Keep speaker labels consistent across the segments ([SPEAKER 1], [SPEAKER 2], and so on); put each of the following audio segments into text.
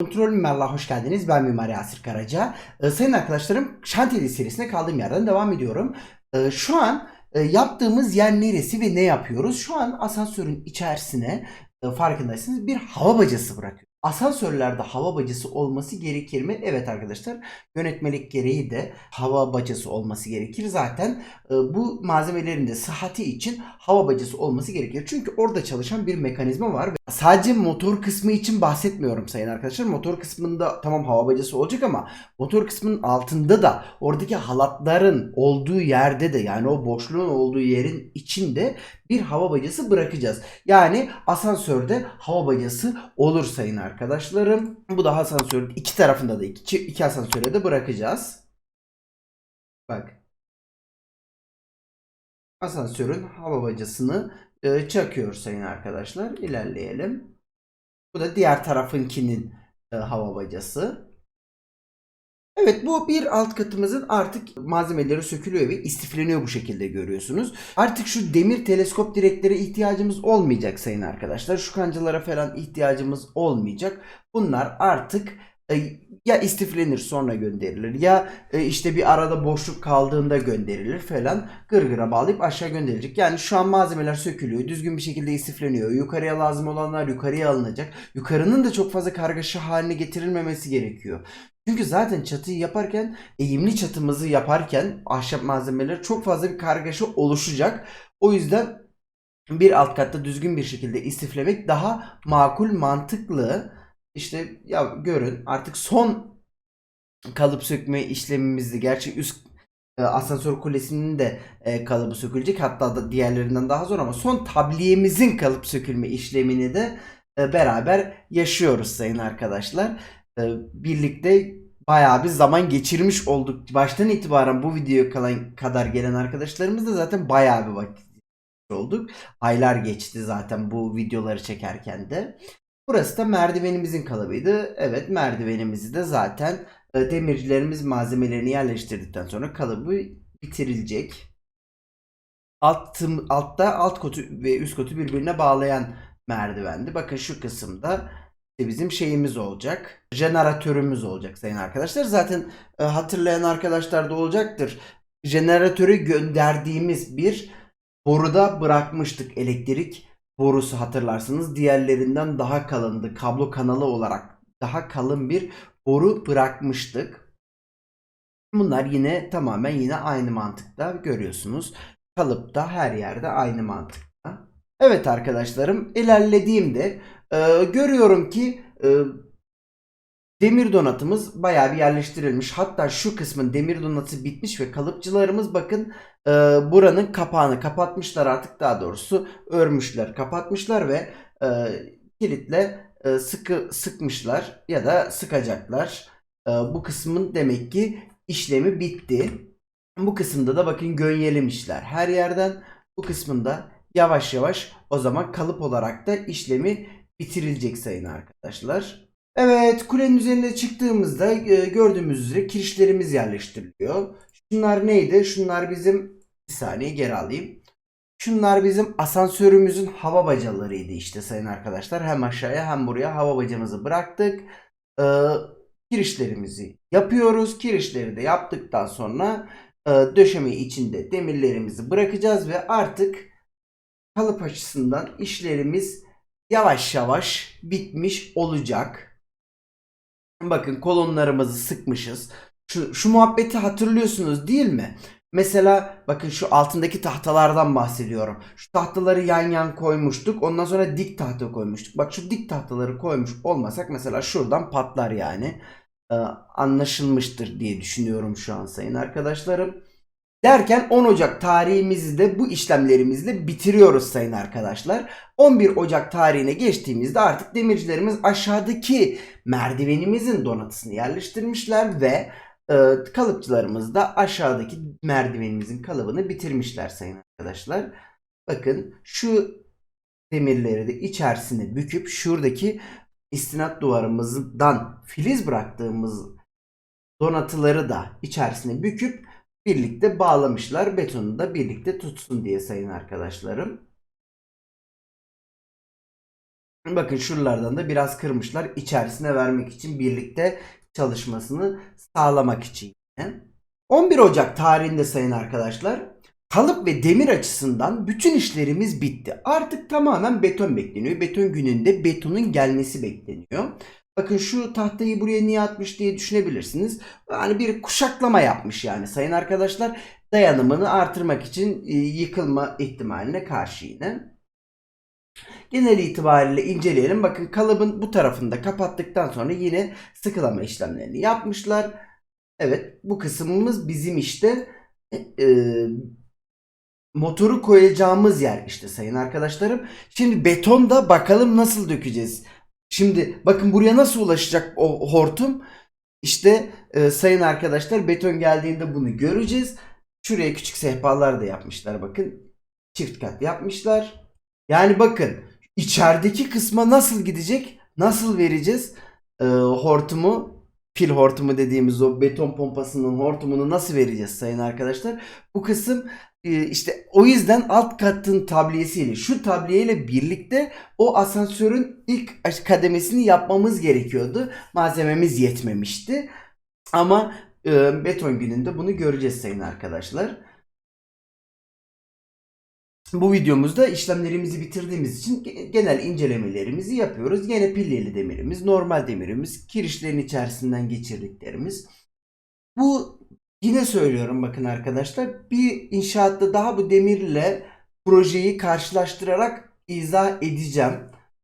[SPEAKER 1] Kontrol Mimarlığa hoş geldiniz. Ben Mimar Yasir Karaca. Ee, sayın arkadaşlarım Şantiyeli serisine kaldığım yerden devam ediyorum. Ee, şu an e, yaptığımız yer neresi ve ne yapıyoruz? Şu an asansörün içerisine e, farkındaysanız bir hava bacası bırakıyoruz. Asansörlerde hava bacası olması gerekir mi? Evet arkadaşlar yönetmelik gereği de hava bacası olması gerekir. Zaten e, bu malzemelerin de sıhhati için hava bacası olması gerekir. Çünkü orada çalışan bir mekanizma var. Sadece motor kısmı için bahsetmiyorum sayın arkadaşlar. Motor kısmında tamam hava bacası olacak ama motor kısmının altında da oradaki halatların olduğu yerde de yani o boşluğun olduğu yerin içinde bir hava bacası bırakacağız. Yani asansörde hava bacası olur sayın arkadaşlarım. Bu da asansörün iki tarafında da iki, iki asansöre de bırakacağız. Bak. Asansörün hava bacasını e, çakıyor sayın arkadaşlar. İlerleyelim. Bu da diğer tarafınkinin e, hava bacası. Evet bu bir alt katımızın artık malzemeleri sökülüyor ve istifleniyor bu şekilde görüyorsunuz. Artık şu demir teleskop direklere ihtiyacımız olmayacak sayın arkadaşlar. Şu kancalara falan ihtiyacımız olmayacak. Bunlar artık ya istiflenir sonra gönderilir ya e, işte bir arada boşluk kaldığında gönderilir falan gırgıra bağlayıp aşağı gönderilecek. Yani şu an malzemeler sökülüyor düzgün bir şekilde istifleniyor. Yukarıya lazım olanlar yukarıya alınacak. Yukarının da çok fazla kargaşa haline getirilmemesi gerekiyor. Çünkü zaten çatıyı yaparken eğimli çatımızı yaparken ahşap malzemeler çok fazla bir kargaşa oluşacak. O yüzden bir alt katta düzgün bir şekilde istiflemek daha makul, mantıklı. İşte ya görün artık son kalıp sökme işlemimizdi. Gerçi üst e, asansör kulesinin de e, kalıbı sökülecek. Hatta da diğerlerinden daha zor ama son tabliyemizin kalıp sökülme işlemini de e, beraber yaşıyoruz sayın arkadaşlar. E, birlikte bayağı bir zaman geçirmiş olduk. Baştan itibaren bu videoya kalan kadar gelen arkadaşlarımız da zaten bayağı bir vakit olduk. Aylar geçti zaten bu videoları çekerken de. Burası da merdivenimizin kalıbıydı. Evet merdivenimizi de zaten e, demircilerimiz malzemelerini yerleştirdikten sonra kalıbı bitirilecek. Altım, altta alt kotu ve üst kotu birbirine bağlayan merdivendi. Bakın şu kısımda bizim şeyimiz olacak. Jeneratörümüz olacak sayın arkadaşlar. Zaten e, hatırlayan arkadaşlar da olacaktır. Jeneratörü gönderdiğimiz bir boruda bırakmıştık elektrik borusu hatırlarsınız. Diğerlerinden daha kalındı. Kablo kanalı olarak daha kalın bir boru bırakmıştık. Bunlar yine tamamen yine aynı mantıkta görüyorsunuz. Kalıpta her yerde aynı mantıkta. Evet arkadaşlarım ilerlediğimde e, görüyorum ki e, demir donatımız bayağı bir yerleştirilmiş. Hatta şu kısmın demir donatı bitmiş ve kalıpçılarımız bakın e, buranın kapağını kapatmışlar artık daha doğrusu örmüşler kapatmışlar ve e, kilitle e, sıkı sıkmışlar ya da sıkacaklar. E, bu kısmın demek ki işlemi bitti. Bu kısımda da bakın gönyelemişler her yerden. Bu kısmında yavaş yavaş o zaman kalıp olarak da işlemi bitirilecek sayın arkadaşlar. Evet kulenin üzerine çıktığımızda e, gördüğümüz üzere kirişlerimiz yerleştiriliyor. Şunlar neydi? Şunlar bizim bir saniye geri alayım. Şunlar bizim asansörümüzün hava bacalarıydı işte sayın arkadaşlar. Hem aşağıya hem buraya hava bacamızı bıraktık. Ee, kirişlerimizi yapıyoruz. Kirişleri de yaptıktan sonra e, döşeme içinde demirlerimizi bırakacağız ve artık kalıp açısından işlerimiz yavaş yavaş bitmiş olacak. Bakın kolonlarımızı sıkmışız. Şu, şu muhabbeti hatırlıyorsunuz değil mi? Mesela bakın şu altındaki tahtalardan bahsediyorum. Şu tahtaları yan yan koymuştuk. Ondan sonra dik tahta koymuştuk. Bak şu dik tahtaları koymuş olmasak mesela şuradan patlar yani. Ee, anlaşılmıştır diye düşünüyorum şu an sayın arkadaşlarım. Derken 10 Ocak tarihimizi de bu işlemlerimizle bitiriyoruz sayın arkadaşlar. 11 Ocak tarihine geçtiğimizde artık demircilerimiz aşağıdaki merdivenimizin donatısını yerleştirmişler ve e, kalıpçılarımız da aşağıdaki merdivenimizin kalıbını bitirmişler sayın arkadaşlar. Bakın şu demirleri de içerisine büküp şuradaki istinat duvarımızdan filiz bıraktığımız donatıları da içerisine büküp birlikte bağlamışlar. Betonu da birlikte tutsun diye sayın arkadaşlarım. Bakın şuralardan da biraz kırmışlar. içerisine vermek için birlikte çalışmasını sağlamak için. 11 Ocak tarihinde sayın arkadaşlar kalıp ve demir açısından bütün işlerimiz bitti. Artık tamamen beton bekleniyor. Beton gününde betonun gelmesi bekleniyor. Bakın şu tahtayı buraya niye atmış diye düşünebilirsiniz. Yani bir kuşaklama yapmış yani sayın arkadaşlar. Dayanımını artırmak için e, yıkılma ihtimaline karşı yine. Genel itibariyle inceleyelim. Bakın kalıbın bu tarafında kapattıktan sonra yine sıkılama işlemlerini yapmışlar. Evet bu kısmımız bizim işte e, motoru koyacağımız yer işte sayın arkadaşlarım. Şimdi betonda bakalım nasıl dökeceğiz. Şimdi bakın buraya nasıl ulaşacak o hortum? İşte e, sayın arkadaşlar beton geldiğinde bunu göreceğiz. Şuraya küçük sehpalar da yapmışlar bakın. Çift kat yapmışlar. Yani bakın içerideki kısma nasıl gidecek? Nasıl vereceğiz? E, hortumu pil hortumu dediğimiz o beton pompasının hortumunu nasıl vereceğiz sayın arkadaşlar? Bu kısım işte o yüzden alt katın tabliyesiyle şu tabliyeyle birlikte o asansörün ilk kademesini yapmamız gerekiyordu. Malzememiz yetmemişti. Ama e, beton gününde bunu göreceğiz sayın arkadaşlar. Bu videomuzda işlemlerimizi bitirdiğimiz için ge- genel incelemelerimizi yapıyoruz. Yine pilyeli demirimiz, normal demirimiz, kirişlerin içerisinden geçirdiklerimiz. Bu yine söylüyorum bakın arkadaşlar bir inşaatta daha bu demirle projeyi karşılaştırarak izah edeceğim.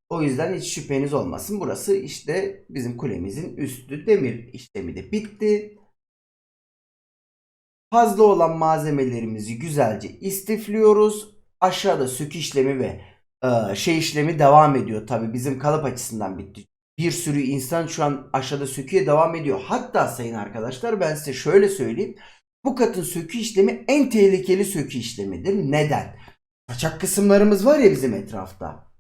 [SPEAKER 1] O yüzden hiç şüpheniz olmasın. Burası işte bizim kulemizin üstü demir işlemi de bitti. Fazla olan malzemelerimizi güzelce istifliyoruz. Aşağıda sök işlemi ve şey işlemi devam ediyor. Tabi bizim kalıp açısından bitti. Bir sürü insan şu an aşağıda söküye devam ediyor. Hatta sayın arkadaşlar ben size şöyle söyleyeyim. Bu katın sökü işlemi en tehlikeli sökü işlemidir. Neden? Saçak kısımlarımız var ya bizim etrafta.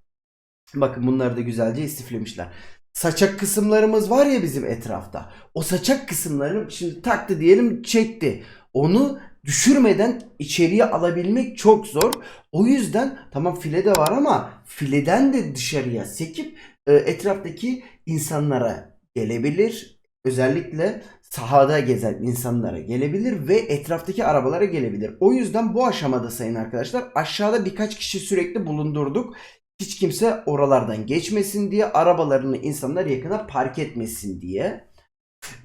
[SPEAKER 1] Bakın bunları da güzelce istiflemişler. Saçak kısımlarımız var ya bizim etrafta. O saçak kısımlarını şimdi taktı diyelim çekti. Onu düşürmeden içeriye alabilmek çok zor. O yüzden tamam file de var ama fileden de dışarıya sekip etraftaki insanlara gelebilir. Özellikle sahada gezen insanlara gelebilir ve etraftaki arabalara gelebilir. O yüzden bu aşamada sayın arkadaşlar aşağıda birkaç kişi sürekli bulundurduk. Hiç kimse oralardan geçmesin diye arabalarını insanlar yakına park etmesin diye.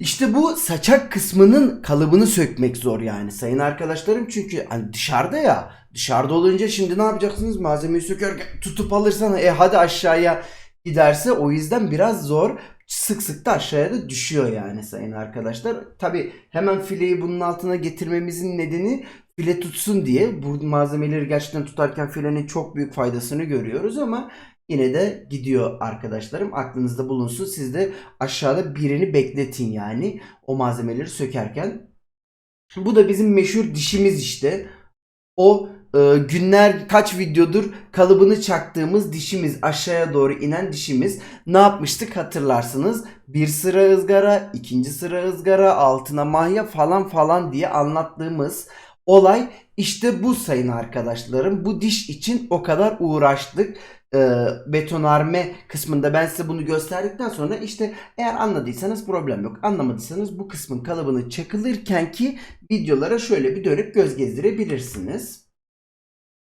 [SPEAKER 1] İşte bu saçak kısmının kalıbını sökmek zor yani sayın arkadaşlarım çünkü hani dışarıda ya dışarıda olunca şimdi ne yapacaksınız malzemeyi sökerken tutup alırsan e hadi aşağıya giderse o yüzden biraz zor sık sık da aşağıya da düşüyor yani sayın arkadaşlar. Tabi hemen fileyi bunun altına getirmemizin nedeni file tutsun diye bu malzemeleri gerçekten tutarken filenin çok büyük faydasını görüyoruz ama yine de gidiyor arkadaşlarım. Aklınızda bulunsun. Siz de aşağıda birini bekletin yani o malzemeleri sökerken. Bu da bizim meşhur dişimiz işte. O e, günler kaç videodur kalıbını çaktığımız dişimiz aşağıya doğru inen dişimiz. Ne yapmıştık hatırlarsınız? Bir sıra ızgara ikinci sıra ızgara altına mahya falan falan diye anlattığımız olay işte bu sayın arkadaşlarım. Bu diş için o kadar uğraştık e, betonarme kısmında. Ben size bunu gösterdikten sonra işte eğer anladıysanız problem yok. Anlamadıysanız bu kısmın kalıbını çakılırken ki videolara şöyle bir dönüp göz gezdirebilirsiniz.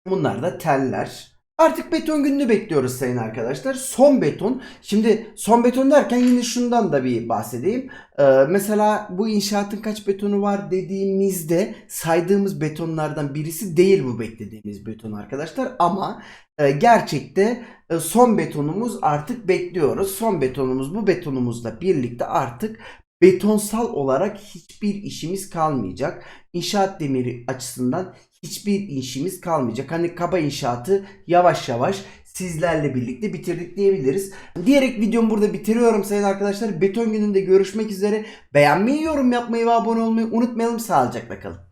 [SPEAKER 1] Bunlar da teller. Artık beton gününü bekliyoruz sayın arkadaşlar. Son beton. Şimdi son beton derken yine şundan da bir bahsedeyim. Ee, mesela bu inşaatın kaç betonu var dediğimizde saydığımız betonlardan birisi değil bu beklediğimiz beton arkadaşlar. Ama e, gerçekte e, son betonumuz artık bekliyoruz. Son betonumuz bu betonumuzla birlikte artık betonsal olarak hiçbir işimiz kalmayacak. İnşaat demiri açısından hiçbir işimiz kalmayacak. Hani kaba inşaatı yavaş yavaş sizlerle birlikte bitirdik diyebiliriz. Diyerek videomu burada bitiriyorum sayın arkadaşlar. Beton gününde görüşmek üzere. Beğenmeyi, yorum yapmayı ve abone olmayı unutmayalım. Sağlıcakla kalın.